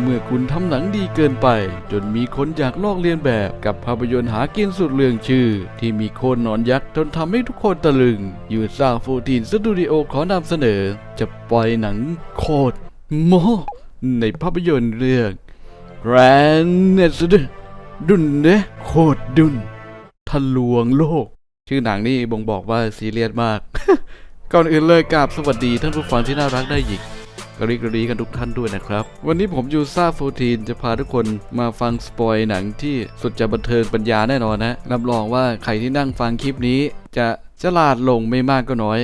เมื่อคุณทำหนังดีเกินไป จนมีคนอยากลอกเลียนแบบกับภาพยนตร์หากินสุดเรื่องชื่อ ที่มีโคนหนอนยักษ์จนทำให้ทุกคนตะลึง ยูสร้างโฟทีนสตูดิโอขอนำเสนอ จะปล่อยหนังโคตรโมในภาพยนตร์เรื่อง Grand n e s d ดุนเดโคตรดุนทะลวงโลก ชื่อหนังนี่บ่งบอกว่าซีเรียสมาก ก่อนอื่นเลยกราบสวัสดีท่านผู้ฟังที่น่ารักได้หยิก กระริกระรีกันทุกท่านด้วยนะครับ วันนี้ผมยูซ่าโฟทีนจะพาทุกคนมาฟังสปอยหนังที่สุดจะบันเทิงปัญญาแน่นอนนะรับรองว่าใครที่นั่งฟังคลิปนี้ จะฉลาดลงไม่มากก็น้อย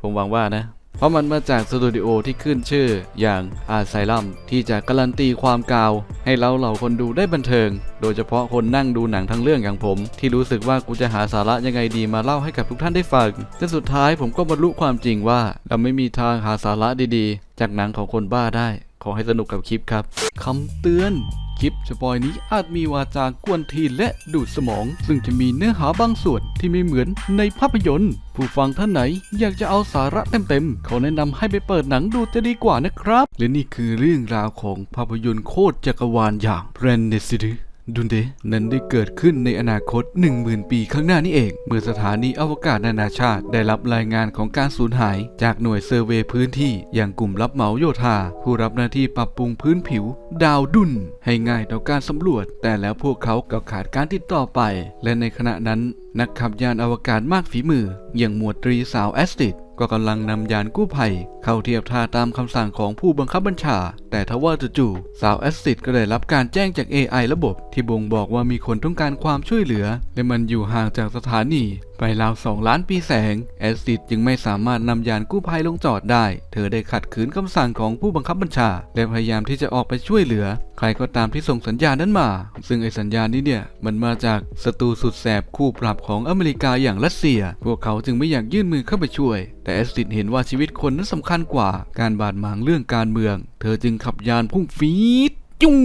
ผมหวังว่านะ เพราะมันมาจากสตูดิโอที่ขึ้นชื่ออย่างอาไซลัมที่จะการันตีความกาว ให้เราเหล่าคนดูได้บันเทิง โดยเฉพาะคนนั่งดูหนังทั้งเรื่องอย่างผม ที่รู้สึกว่ากูจะหาสาระยังไงดีมาเล่าให้กับทุกท่านได้ฟังจนสุดท้ายผมก็บรรลุความจริงว่า เราไม่มีทางหาสาระดีๆ จากหนังของคนบ้าได้ ขอให้สนุกกับคลิปครับคำเตือนคลิปสปอยนี้อาจมีวาจากวนทีและดูดสมอง ซึ่งจะมีเนื้อหาบางส่วนที่ไม่เหมือนในภาพยนตร์ ผู้ฟังท่านไหนอยากจะเอาสาระเต็มๆเขาแนะนำให้ไปเปิดหนังดูจะดีกว่านะครับ และนี่คือเรื่องราวของภาพยนตร์โคตรจักรวาลอย่าง b r a n d e s i d ดุนเดนั้นได้เกิดขึ้นในอนาคต 10,000 ปีข้างหน้านี่เอง เมื่อสถานีอวกาศนานาชาติ ได้รับรายงานของการสูญหาย จากหน่วยเซอร์เวย์พื้นที่ อย่างกลุ่มรับเหมาโยธา ผู้รับหน้าที่ปรับปรุงพื้นผิว ดาวดุนให้ง่ายต่อการสำรวจ แต่แล้วพวกเขาก็ขาดการติดต่อไป และในขณะนั้น นักขับยานอวกาศมากฝีมือ อย่างหมวดตรีสาวแอสติด ก็กำลังนำยานกู้ภัย เข้าเทียบท่าตามคำสั่งของผู้บังคับบัญชา แต่ทว่าจู่ๆสาวแอสติดก็ได้รับการแจ้งจาก AI ระบบ ที่บ่งบอกว่ามีคนต้องการความช่วยเหลือ และมันอยู่ห่างจากสถานี ไปราวสองล้านปีแสง แอสติดจึงไม่สามารถนำยานกู้ภัยลงจอดได้ เธอได้ขัดขืนคำสั่งของผู้บังคับบัญชา และพยายามที่จะออกไปช่วยเหลือ ใครก็ตามที่ส่งสัญญาณนั้นมา ซึ่งไอสัญญาณนี้เนี่ยมันมาจากศัตรูสุดแสบคู่ปรับของอเมริกาอย่างรัสเซีย พวกเขาจึงไม่อยากยื่นมือเข้าไปช่วย แต่แอสติดเห็นว่าชีวิตคนนั้นสำคัญกว่า การบาดหมางเรื่องการเมือง เธอจึงขับยานพุ่งฟีด จุ้ง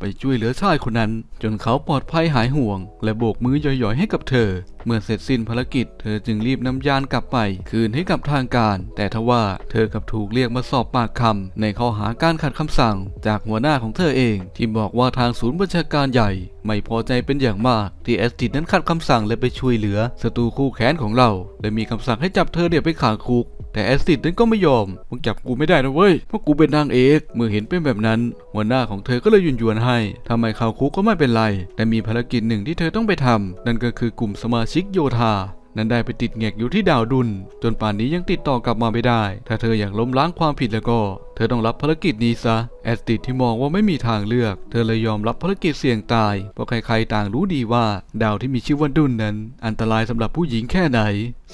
ไปช่วยเหลือชายคนนั้น จนเขาปลอดภัยหายห่วง และโบกมือหย่อยๆให้กับเธอ เมื่อเสร็จสิ้นภารกิจ เธอจึงรีบนำยานกลับไป คืนให้กับทางการ แต่ทว่าเธอกลับถูกเรียกมาสอบปากคำในข้อหาการขัดคำสั่ง จากหัวหน้าของเธอเอง ที่บอกว่าทางศูนย์บัญชาการใหญ่ ไม่พอใจเป็นอย่างมาก ที่แอสติดนั้นขัดคำสั่งและไปช่วยเหลือศัตรูคู่แค้นของเรา และมีคำสั่งให้จับเธอเดี๋ยวไปขังคุก แต่แอสติดนั้นก็ไม่ยอมมึงจับกูไม่ได้นะเว้ยเพราะกูเป็นนางเอกเมื่อเห็นเป็นแบบนั้น หัวหน้าของเธอก็เลยยุนยวนให้ทำไมเข้าคุกก็ไม่เป็นไร แต่มีภารกิจหนึ่งที่เธอต้องไปทำนั่นก็คือกลุ่มสมาชิกโยธานั้นได้ไปติดแงกอยู่ที่ดาวดุนจนป่านนี้ยังติดต่อกลับมาไม่ได้ ถ้าเธออยากล้มล้างความผิดแล้วก็ เธอต้องรับภารกิจนี้ซะ แอสติดที่มองว่าไม่มีทางเลือก เธอเลยยอมรับภารกิจเสี่ยงตาย เพราะใครๆต่างรู้ดีว่า ดาวที่มีชื่อว่าดุนนั้น อันตรายสำหรับผู้หญิงแค่ไหน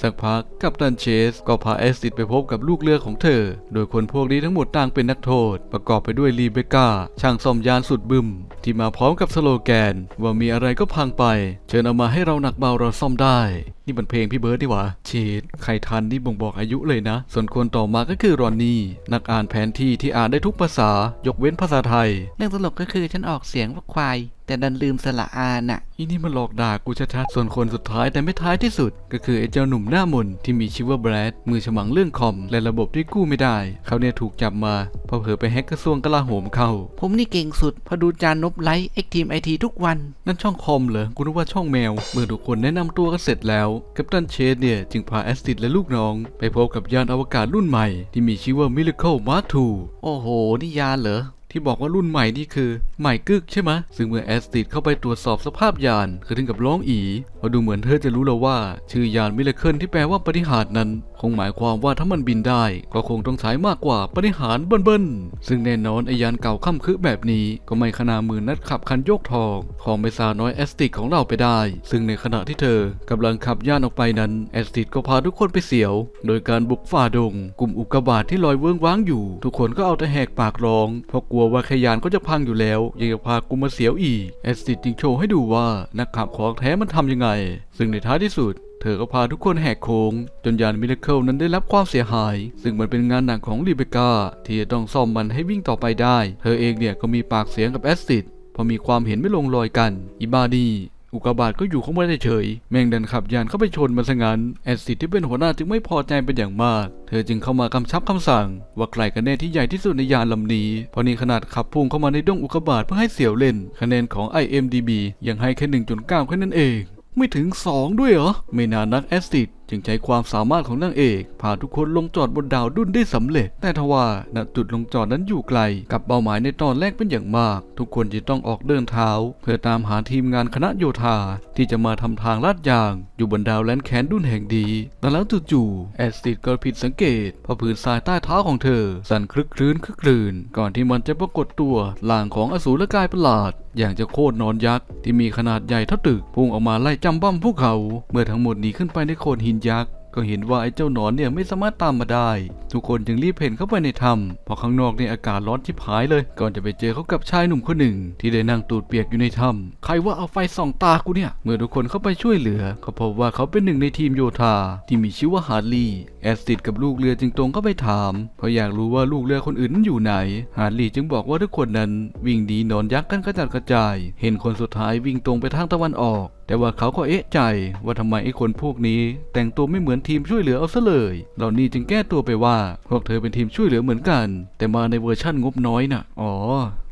สักพักกัปตันเชส ก็พาแอสติดไปพบกับลูกเรือของเธอ โดยคนพวกนี้ทั้งหมดต่างเป็นนักโทษ ประกอบไปด้วยรีเบคก้า ช่างซ่อมยานสุดบึม ที่มาพร้อมกับสโลแกน ว่ามีอะไรก็พังไป เชิญเอามาให้เราหนักเบาเราซ่อมได้นี่มันเพลงพี่เบิร์ดนี่หว่าเชดใครทันนี่บ่งบอกอายุเลยนะ ส่วนคนต่อมาก็คือรอนนี่ นักอ่านแผนที่ที่อ่านได้ทุกภาษายกเว้นภาษาไทย เรื่องตลกก็คือฉันออกเสียงว่าควาย แต่ดันลืมสระอาน่ะอีนี่มันหลอกด่ากูชัดๆส่วนคนสุดท้ายแต่ไม่ท้ายที่สุด ก็คือไอ้เจ้าหนุ่มหน้ามนที่มีชื่อว่าแบรดมือฉมังเรื่องคอม และระบบที่กู้ไม่ได้ เขาเนี่ยถูกจับมาเพราะเผลอไปแฮกกระทรวงกลาโหมเข้า ผมนี่เก่งสุดเพอดูจานนบไลฟ์เอ็กทีมไอทีทุกวัน นั่นช่องคอมเหรอกูนึกว่าช่องแมว เมื่อทุกคนแนะนำตัวกันเสร็จแล้วกัปตันเชสเนี่ยจึงพาแอสติดและลูกน้อง ไปพบกับยานอวกาศรุ่นใหม่ ที่มีชื่อว่า Miracle Mark II โอ้โหนี่ยานเหรอที่บอกว่ารุ่นใหม่นี่คือใหม่กึกใช่ไหมซึ่งเมื่อแอสติดเข้าไปตรวจสอบสภาพยานคือถึงกับร้องอีเพราะดูเหมือนเธอจะรู้แล้วว่า ชื่อยานมิเลเคิลที่แปลว่าปฏิหารนั้น คงหมายความว่าถ้ามันบินได้ ก็คงต้องใช้มากกว่าปฏิหารเบิ้ลๆซึ่งแน่นอนไอยานเก่าค่ำคึแบบนี้ ก็ไม่ขนามือนัดขับคันโยกทองของเมซาน้อยแอสติดของเราไปได้ ซึ่งในขณะที่เธอกำลังขับยานออกไปนั้นแอสติดก็พาทุกคนไปเสียว โดยการบุกฝ่าดง กลุ่มอุกกาบาตที่ลอยเวิ้งว้างอยู่ ทุกคนก็เอาแต่แหกปากร้องเพราะกลัวว่าแค่ยานก็จะพังอยู่แล้วยังจะพากูมาเสียวอีกแอสติดจึงโชว์ให้ดูว่านักขับของแท้มันทำยังไง ซึ่งในท้ายที่สุดเธอก็พาทุกคนแหกโค้ง จนยานมิราเคิลนั้นได้รับความเสียหาย ซึ่งมันเป็นงานหนักของรีเบก้าที่จะต้องซ่อมมันให้วิ่งต่อไปได้ เธอเองเนี่ยก็มีปากเสียงกับแอสติดเพราะมีความเห็นไม่ลงรอยกันอิบาดี อุกกาบาตก็อยู่ของมันเฉยแมงดันขับยานเข้าไปชนมันซะงั้นแอดซิดที่เป็นหัวหน้าจึงไม่พอใจเป็นอย่างมาก เธอจึงเข้ามากำชับคำสั่ง ว่าใครกันแน่ที่ใหญ่ที่สุดในยานลำนี้เพราะนี่ขนาดขับพุ่งเข้ามาในดงอุกกาบาตเพื่อให้เสี่ยวเล่น คะแนนของ IMDB ยังให้แค่1.9แค่นั้นเอง ไม่ถึง 2 ด้วยเหรอไม่นานนักแอสซิด จึงใช้ความสามารถของนางเอกพาทุกคนลงจอดบนดาวดุนได้สำเร็จ แต่ทว่าณจุดลงจอดนั้นอยู่ไกล กับเป้าหมายในตอนแรกเป็นอย่างมาก ทุกคนจะต้องออกเดินเท้า เพื่อตามหาทีมงานคณะโยธา ที่จะมาทำทางลาดยาง อยู่บนดาวแลนแคนดุนแห่งดีแต่แล้วจู่ๆแอสซิดก็ผิดสังเกตเพราะผืนทรายใต้เท้าของเธอ สั่นคลึกคลื้นคลึกคลืนก่อนที่มันจะปรากฏตัวหลางของอสูรกายประหลาด อย่างจะโคตรนอนยักษ์ที่มีขนาดใหญ่เท่าตึกพุ่งออกมาไล่จำบ้ำพวกเขา เมื่อทั้งหมดหนีขึ้นไปในโขดหินยักษ์ก็เห็นว่าไอ้เจ้าหนอนเนี่ยไม่สามารถตามมาได้ ทุกคนจึงรีบเพ่นเข้าไปในถ้ำเพราะข้างนอกเนี่ยอากาศร้อนที่ผายเลย ก่อนจะไปเจอเขากับชายหนุ่มคนหนึ่ง ที่ได้นั่งตูดเปียกอยู่ในถ้ำใครว่าเอาไฟส่องตากูเนี่ย เมื่อทุกคนเข้าไปช่วยเหลือก็พบว่าเขาเป็นหนึ่งในทีมโยธาที่มีชื่อว่าฮาร์ลี แอสซิดกับลูกเรือจึงตรงเข้าไปถาม เพราะอยากรู้ว่าลูกเรือคนอื่นนั้นอยู่ไหน ฮาร์ลีจึงบอกว่าทุกคนนั้น วิ่งหนีหนอนยักษ์กันกระจัดกระจาย เห็นคนสุดท้ายวิ่งตรงไปทางตะวันออก แต่ว่าเขาก็เอะใจว่าทำไมไอ้คนพวกนี้ แต่งตัวไม่เหมือนทีมช่วยเหลือเอาซะเลยเหล่านี้จึงแก้ตัวไปว่า พวกเธอเป็นทีมช่วยเหลือเหมือนกัน แต่มาในเวอร์ชั่นงบน้อยน่ะ อ๋อ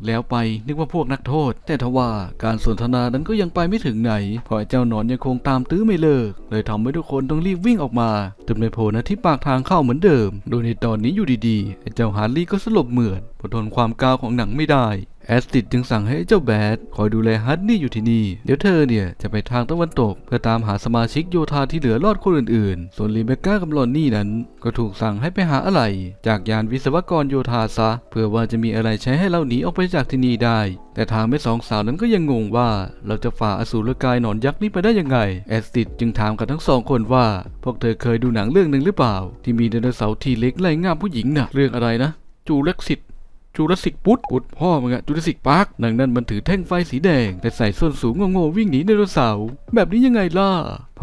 แล้วไปนึกว่าพวกนักโทษ แต่ทว่าการสนทนานั้นก็ยังไปไม่ถึงไหนเพราะเจ้าหนอนยังคงตามตื้อไม่เลิก เลยทำให้ทุกคนต้องรีบวิ่งออกมาจนไปโผล่ณที่ปากทางเข้าเหมือนเดิม โดยในตอนนี้อยู่ดีๆไอ้เจ้าฮาร์ลี่ก็สลบเหมือดพทนความกาวของหนังไม่ได้ แอสติดจึงสั่งให้เจ้าแบดคอยดูแลฮัตนี่อยู่ที่นี่ เดี๋ยวเธอเนี่ยจะไปทางตะวันตก เพื่อตามหาสมาชิกโยธาที่เหลือรอดคนอื่นๆ ส่วนลีเบคก้ากับลอนนี่นั้น ก็ถูกสั่งให้ไปหาอะไร จากยานวิศวกรโยธาซะ เพื่อว่าจะมีอะไรใช้ให้เราหนีออกไปจากที่นี่ได้ แต่ทางแม่สองสาวนั้นก็ยังงงว่า เราจะฝ่าอสูรกายหนอนยักษ์นี้ไปได้ยังไง แอสติดจึงถามกับทั้งสองคนว่า พวกเธอเคยดูหนังเรื่องหนึ่งหรือเปล่า ที่มีไดโนเสาร์ทีเล็กไล่งามผู้หญิงน่ะเรื่องอะไรนะจูเล็กซิต จูราสสิกปุ๊ดปุดพ่อมึงอะจูราสสิกพาร์คนางนั่นมันถือแท่งไฟสีแดง แต่ใส่ส้นสูงโง่ๆวิ่งหนีไดโนเสาร์แบบนี้ยังไงล่ะ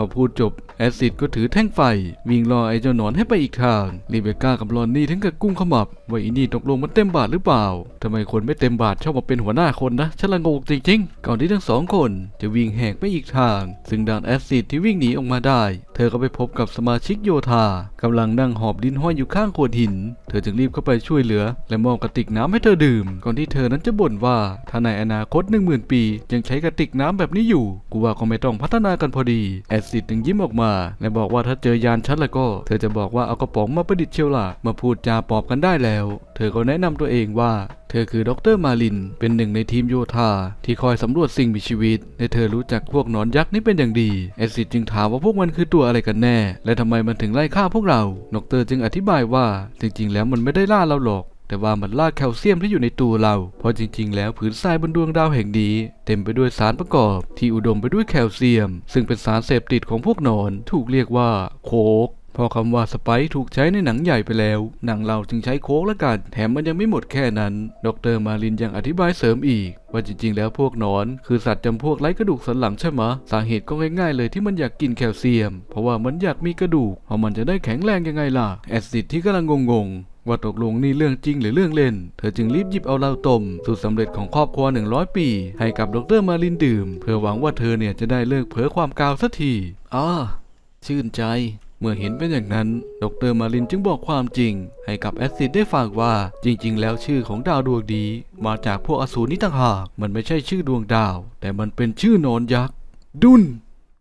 อพูดจบแอซิดก็ถือแท่งไฟ วิ่งรอไอ้เจ้าหนอนให้ไปอีกทางรีเบก้ากับลอนนี่ถึงกับกุ้งขมับว่าอีนี่ตกลงมันเต็มบาทหรือเปล่าทำไมคนไม่เต็มบาทชอบมาเป็นหัวหน้าคนนะฉันละงงจริงๆก่อนที่ทั้งสองคนจะวิ่งแหกไปอีกทาง ซึ่งด่านแอซิดที่วิ่งหนีออกมาได้ เธอก็ไปพบกับสมาชิกโยธากำลังนั่งหอบดินห้อยอยู่ข้างโขดหิน เธอจึงรีบเข้าไปช่วยเหลือ และมอบกระติกน้ำให้เธอดื่ม ก่อนที่เธอนั้นจะบ่นว่าถ้าในอนาคตหนึ่งหมื่นปี ยังใช้กระติกน้ำแบบนี้อยู่กูว่าคงไม่ต้องพัฒนากันพอดีแอซดจึงยิ้มออกมา และบอกว่าถ้าเจอยานฉันแล้วก็ เธอจะบอกว่าเอากระป๋องมาประดิษฐ์เชียวล่ะ มาพูดจาปอบกันได้แล้ว เธอก็แนะนำตัวเองว่าเธอคือดรมาลิน เป็นหนึ่งในทีมโยธา ที่คอยสำรวจสิ่งมีชีวิต และเธอรู้จักพวกหนอนยักษ์นี้เป็นอย่างดีแอซิดจึงถามว่าพวกมันคือตัวอะไรกันแน่ และทำไมมันถึงไล่ฆ่าพวกเรา ดรจึงอธิบายว่า จริงๆ แล้วมันไม่ได้ล่าเราหรอก แต่ว่ามันล่าแคลเซียมที่อยู่ในตัวเรา เพราะจริงๆ แล้วผืนทรายบนดวงดาวแห่งนี้ เต็มไปด้วยสารประกอบ ที่อุดมไปด้วยแคลเซียม ซึ่งเป็นสารเสพติดของพวกนอน ถูกเรียกว่าโคกพอคำว่าสไปซ์ถูกใช้ในหนังใหญ่ไปแล้ว หนังเราจึงใช้โค้กละกัน แถมมันยังไม่หมดแค่นั้น ดรมาลินยังอธิบายเสริมอีก ว่าจริงๆ แล้วพวกนอน คือสัตว์จำพวกไร้กระดูกสันหลังใช่ไหมสาเหตุก็ง่ายๆเลยที่มันอยากกินแคลเซียม เพราะว่ามันอยากมีกระดูกเพราะมันจะได้แข็งแรงยังไงล่ะ แอซิดที่กำลังงงๆ ว่าตกลงนี่เรื่องจริงหรือเรื่องเล่น เธอจึงรีบหยิบเอาเหล้าต้มสูตรสำเร็จของครอบครัว 100 ปี ให้กับดรมาลินดื่ม เพื่อหวังว่าเธอเนี่ยจะได้เลิกเผลอความกาวสักทีอ่าชื่นใจเมื่อเห็นเป็นอย่างนั้น ดรมารินจึงบอกความจริง ให้กับแอสซิดได้ฟังว่า จริง ๆ แล้วชื่อของดาวดวงนี้มาจากพวกอสูรนี้ต่างหาก มันไม่ใช่ชื่อดวงดาว แต่มันเป็นชื่อนอนยักษ์ ดุน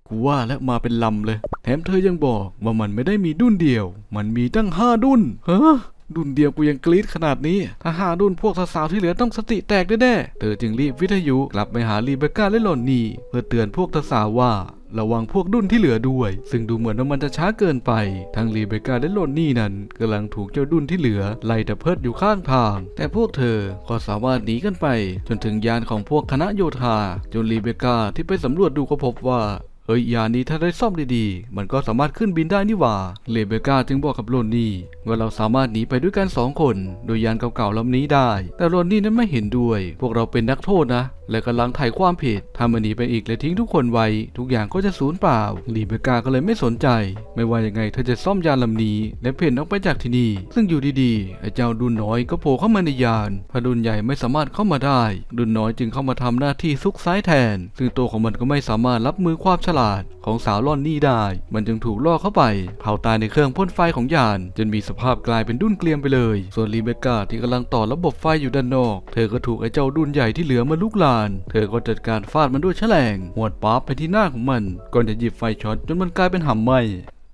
กูว่าแล้วมาเป็นลำเลย แถมเธอยังบอกว่ามันไม่ได้มีดุนเดียว มันมีตั้งห้าดุนฮะ ดุนเดียวกูยังกรี๊ดขนาดนี้ถ้าหาดุนพวกสาวๆที่เหลือต้องสติแตกแน่ๆเธอจึงรีบวิทยุกลับไปหารีเบคก้าและหลอนนีเพื่อเตือนพวกสาวว่าระวังพวกดุนที่เหลือด้วย ซึ่งดูเหมือนว่ามันจะช้าเกินไปทั้งรีเบคก้าและหลนนี่นั้นกำลังถูกเจ้าดุนที่เหลือไล่ตะเพิดอยู่ข้างทาง แต่พวกเธอก็สามารถหนีกันไป จนถึงยานของพวกคณะโยธา จนรีเบคก้าที่ไปสำรวจดูก็พบว่า เฮ้ยยานี้ถ้าได้ซ่อมดีๆ มันก็สามารถขึ้นบินได้นี่หว่า เลเบกาจึงบอกกับโรนนี่ว่าเราสามารถหนีไปด้วยกันสองคน โดยยานเก่าๆลำนี้ได้ แต่โรนนี่นั้นไม่เห็นด้วย พวกเราเป็นนักโทษนะ และกำลังไถ่ความผิดถ้ามันหนีไปอีกและทิ้งทุกคนไว้ ทุกอย่างก็จะสูญเปล่าลีเบกาก็เลยไม่สนใจ ไม่ว่ายังไงเธอจะซ่อมยานลำนี้ และเพ่นออกไปจากที่นี่ ซึ่งอยู่ดีๆไอ้เจ้าดุนน้อยก็โผล่เข้ามาในยานพดุนใหญ่ไม่สามารถเข้ามาได้ ดุนน้อยจึงเข้ามาทำหน้าที่ซุกซ้ายแทน ซึ่งตัวของมันก็ไม่สามารถรับมือความฉลาดของสาวลอนนี่ได้ มันจึงถูกล่อเข้าไป เผาตายในเครื่องพ่นไฟของยาน จนมีสภาพกลายเป็นดุนเกลียมไปเลย ส่วนลีเบกาที่กำลังต่อระบบไฟอยู่ด้านนอก เธอก็ถูกไอ้เจ้าดุนใหญ่ที่เหลือมาลุกลาน เธอก็จัดการฟาดมันด้วยแฉลงหวดป๊าบไปที่หน้าของมัน ก่อนจะหยิบไฟช็อตจนมันกลายเป็นหำไหม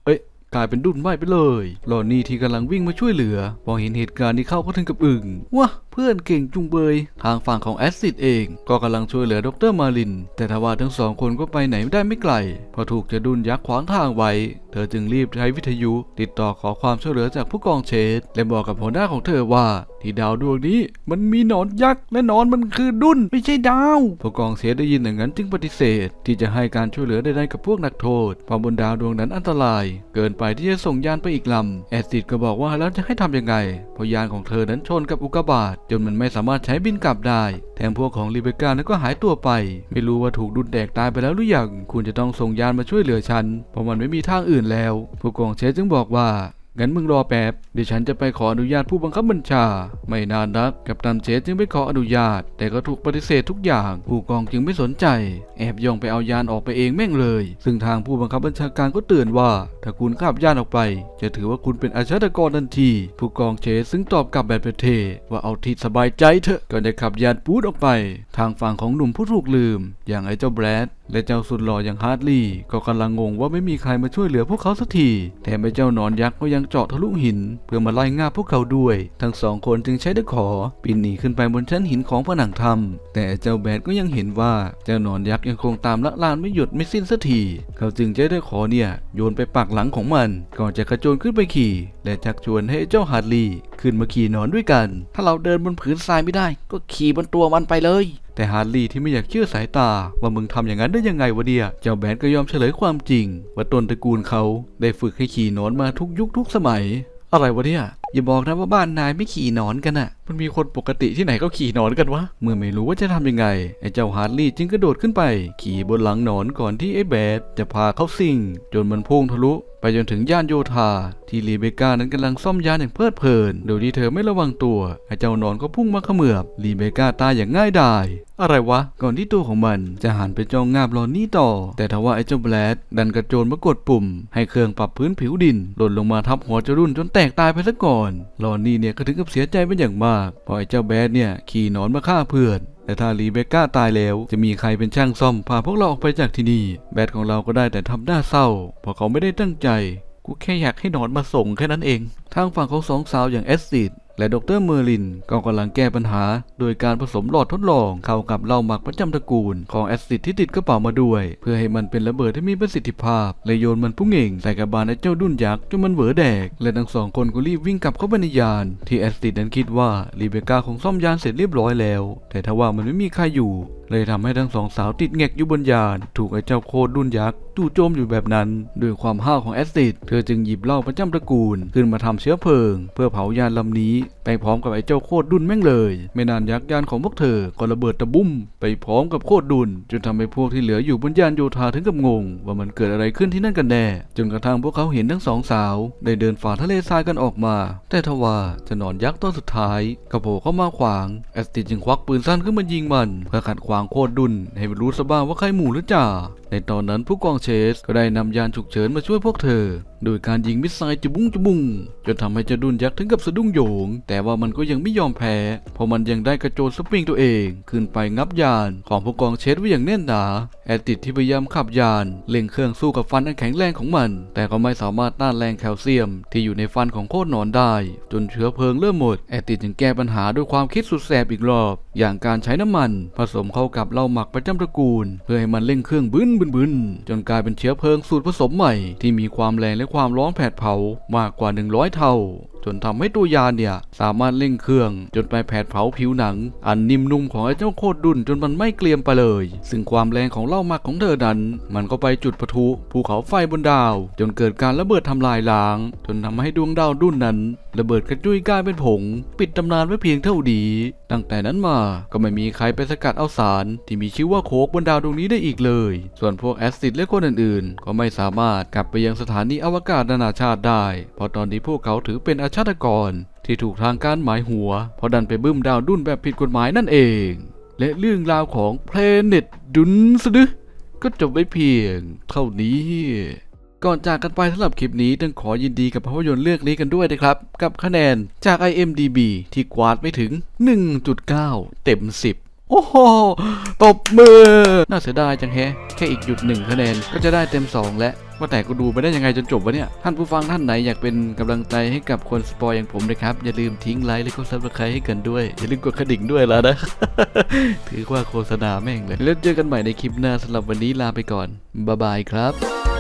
เอ้ยกลายเป็นดุนไหม้ไปเลยลอนนี่ที่กำลังวิ่งมาช่วยเหลือพอเห็นเหตุการณ์นี้เข้าก็ถึงกับอึ่งว้า พื่อนเก่งจุงเบย ทางฝั่งของแอซิดเอง ก็กำลังช่วยเหลือดรมาริน แต่ทว่าทั้งสองคนก็ไปไหนไม่ได้ไม่ไกลพอถูกจะดุนยักษ์ขวางทางไว้ เธอจึงรีบใช้วิทยุ ติดต่อขอความช่วยเหลือจากผู้กองเชสและบอกกับหัวหน้าของเธอว่า ที่ดาวดวงนี้มันมีหนอนยักษ์และหนอนมันคือดุนไม่ใช่ดาวผู้กองเชสได้ยินอย่างนั้นจึงปฏิเสธ ที่จะให้การช่วยเหลือใดๆกับพวกนักโทษเพราะบนดาวดวงนั้นอันตราย เกินไปที่จะส่งยานไปอีกลำแอซิดก็บอกว่าแล้วจะให้ทำยังไงเพราะยานของเธอนั้นชนกับอุกกาบาตจนมันไม่สามารถใช้บินกลับได้ แถมพวกของลิเบกานั้นก็หายตัวไป ไม่รู้ว่าถูกดุนแดกตายไปแล้วหรือยังคุณจะต้องส่งยานมาช่วยเหลือฉันเพราะมันไม่มีทางอื่นแล้ว ผู้กองเชสจึงบอกว่า งั้นมึงรอแป๊บเดี๋ยวฉันจะไปขออนุญาตผู้บังคับบัญชา ไม่นานนักกัปตันเชสจึงไปขออนุญาต แต่ก็ถูกปฏิเสธทุกอย่าง ผู้กองจึงไม่สนใจ แอบย่องไปเอายานออกไปเองแม่งเลย ซึ่งทางผู้บังคับบัญชาการก็เตือนว่า ถ้าคุณขับยานออกไป จะถือว่าคุณเป็นอาชญากรทันที ผู้กองเชสซึ่งตอบกลับแบบเท่ๆว่าเอาที่สบายใจเถอะก็ได้ขับยานปูดออกไป ทางฝั่งของหนุ่มผู้ถูกลืม อย่างไอ้เจ้าแบรดและเจ้าสุดหล่ออย่างฮาร์ดลีย์ก็กำลังงงว่าไม่มีใครมาช่วยเหลือพวกเขาสักทีแถมไอ้เจ้าหนอนยักษ์ก็ยังเจาะทะลุหิน เพื่อมาไล่ง่าพวกเขาด้วย ทั้งสองคนจึงใช้ตะขอปีนหนีขึ้นไปบนชั้นหินของผนังถ้ำแต่เจ้าแบดก็ยังเห็นว่าเจ้าหนอนยักษ์ยังคงตามละลานไม่หยุดไม่สิ้นสักทีเขาจึงใช้ตะขอเนี่ยโยนไปปักหลังของมัน ก่อนจะกระโจนขึ้นไปขี่ และชักชวนให้เจ้าฮาร์ดลีย์ขึ้นมาขี่นอนด้วยกัน ถ้าเราเดินบนผืนทรายไม่ได้ ก็ขี่บนตัวมันไปเลย แต่ฮาร์ลีย์ที่ไม่อยากเชื่อสายตา ว่ามึงทำอย่างนั้นได้ยังไงวะเดียเจ้าแบนก็ยอมเฉลยความจริง ว่าตนตระกูลเขาได้ฝึกให้ขี่นอนมาทุกยุคทุกสมัย อะไรวะเนี่ย อย่าบอกนะว่าบ้านนายไม่ขี่นอนกันอะมันมีคนปกติที่ไหนเขาขี่นอนกันวะ เมื่อไม่รู้ว่าจะทำยังไง ไอ้เจ้าฮาร์ลีย์จึงกระโดดขึ้นไป ขี่บนหลังนอนก่อนที่ไอ้แบดจะพาเขาซิ่งจนมันพุ่งทะลุไปจนถึงย่านโยธา ที่ลีเบกานั้นกำลังซ่อมยานอย่างเพลิดเพลิน โดยที่เธอไม่ระวังตัว ไอ้เจ้านอนก็พุ่งมาเขมือบลีเบกาตายอย่างง่ายดาย อะไรวะ ก่อนที่ตัวของมันจะหันไปจ้องงาบลอนนี่ต่อ แต่ทว่าไอ้เจ้าแบลดดันกระโจนมากดปุ่ม ให้เครื่องปรับพื้นผิวดินหล่นลงมาทับหัวจรุ่นจนแตกตายไปซะก่อนลอนนี่เนี่ยก็ถึงกับเสียใจเป็นอย่างมากเพราะไอ้เจ้าแบดเนี่ยขี่นอนมาฆ่าเพื่อนแต่ถ้ารีเบก้าตายแล้วจะมีใครเป็นช่างซ่อมพาพวกเราออกไปจากที่นี่ แบดของเราก็ได้แต่ทำหน้าเศร้า เพราะเขาไม่ได้ตั้งใจ กูแค่อยากให้นอนมาส่งแค่นั้นเอง ทางฝั่งของสองสาวอย่างแอสซิด และดรเมอร์ลินก็กำลังแก้ปัญหา โดยการผสมหลอดทดลองเข้ากับเหล้าหมักประจำตระกูลของแอสซิดที่ติดกระเป๋ามาด้วย เพื่อให้มันเป็นระเบิดที่มีประสิทธิภาพและโยนมันพุ่งเองใส่กระบาลไอ้เจ้าดุนยักษ์จนมันเหวอแดก และทั้งสองคนก็รีบวิ่งกลับเข้าไปในยาน ที่แอสซิดนั้นคิดว่ารีเบกาคงซ่อมยานเสร็จเรียบร้อยแล้ว แต่ทว่ามันไม่มีใครอยู่ เลยทำให้ทั้งสองสาวติดแงกอยู่บนยาน ถูกไอ้เจ้าโคดุนยักษ์จู่โจมอยู่แบบนั้น ด้วยความห้าวของแอสซิดเธอจึงหยิบเหล้าประจำตระกูล ขึ้นมาทำเชื้อเพลิง เพื่อเผายานลำนี้ ไปพร้อมกับไอ้เจ้าโคดดุนแม่งเลย ไม่นานยักษ์ยานของพวกเธอก็ระเบิดตะบุ้มไปพร้อมกับโคดดุนจนทำให้พวกที่เหลืออยู่บนยานโยธาถึงกับงง ว่ามันเกิดอะไรขึ้นที่นั่นกันแน่จนกระทั่งพวกเขาเห็นทั้งสองสาว ได้เดินฝ่าทะเลทรายกันออกมา แต่ทว่าจะนอนยักษ์ตัวสุดท้ายกระโผล่เข้ามาขวางแอสติดจึงควักปืนสั้นขึ้นมายิงมันเพื่อขัดขวางางโคดดุนให้รู้สบ้างว่าใครหมู่หรือจ่า ในตอนนั้นผู้กองเชสก็ได้นำยานฉุกเฉินมาช่วยพวกเธอ โดยการยิงมิสไซล์จุบุ้งจุบุ้งจนทำให้เจ้าดุนยักษ์ถึงกับสะดุ้งโหยง แต่ว่ามันก็ยังไม่ยอมแพ้ เพราะมันยังได้กระโจนสปริงตัวเอง ขึ้นไปงับยานของผู้กองเชสไว้อย่างแน่นหนาแอดติดที่พยายามขับยานเล่งเครื่องสู้กับฟันอันแข็งแรงของมัน แต่ก็ไม่สามารถต้านแรงแคลเซียม ที่อยู่ในฟันของโคตรหนอนได้ จนเชื้อเพลิงเริ่มหมดแอดติดจึงแก้ปัญหาด้วยความคิดสุดแสบอีกรอบ อย่างการใช้น้ำมัน ผสมเข้ากับเหล้าหมักประจำตระกูล เพื่อให้มันเร่งเครื่องบึ้นบบึนจนกลายเป็นเชื้อเพลิงสูตรผสมใหม่ ที่มีความแรงและความร้อนแผดเผามากกว่า 100 เท่า จนทำให้ตัวยานเนี่ย สามารถเร่งเครื่อง จนไปแผดเผาผิวหนัง อันนิ่มนุ่มของไอ้เจ้าโคตรดุนจนมันไม่เกรียมไปเลย ซึ่งความแรงของเหล่ามักของเธอนั้น มันก็ไปจุดปะทุภูเขาไฟบนดาว จนเกิดการระเบิดทำลายล้าง จนทำให้ดวงดาวดุนนั้น ระเบิดกระจุยกลายเป็นผง ปิดตำนานไว้เพียงเท่านี้ตั้งแต่นั้นมาก็ไม่มีใครไปสกัดเอาสารที่มีชื่อว่าโคกบนดาวดวงนี้ได้อีกเลย ส่วนพวกแอซิดและคนอื่นๆ ก็ไม่สามารถกลับไปยังสถานีอวกาศนานาชาติได้ เพราะตอนนี้พวกเขาถือเป็นอาชญากร ที่ถูกทางการหมายหัว เพราะดันไปบึ้มดาวดุนแบบผิดกฎหมายนั่นเอง และเรื่องราวของเพลเน็ตดุนสดึก็จบไว้เพียงเท่านี้ ก่อนจากกันไปสำหรับคลิปนี้ต้องขอยินดีกับภาพยนตร์เรื่องนี้กันด้วยนะครับ กับคะแนนจาก IMDB ที่กวาดไปถึง 1.9 เต็ม 10โอ้โห ตบมือ น่าเสียดายจังแฮะ แค่อีกหยุดหนึ่งคะแนน ก็จะได้เต็ม 2 แล้วว่าแต่ก็ดูไปได้ยังไงจนจบวะเนี่ย ท่านผู้ฟังท่านไหนอยากเป็นกำลังใจให้กับคนสปอยอย่างผมนะครับ อย่าลืมทิ้งไลค์และกดซับสไครต์ให้กันด้วย อย่าลืมกดกระดิ่งด้วยแล้วนะ ถือว่าโฆษณาแม่งเลย แล้วเจอกันใหม่ในคลิปหน้าสำหรับวันนี้ลาไปก่อนบ๊ายบายครับ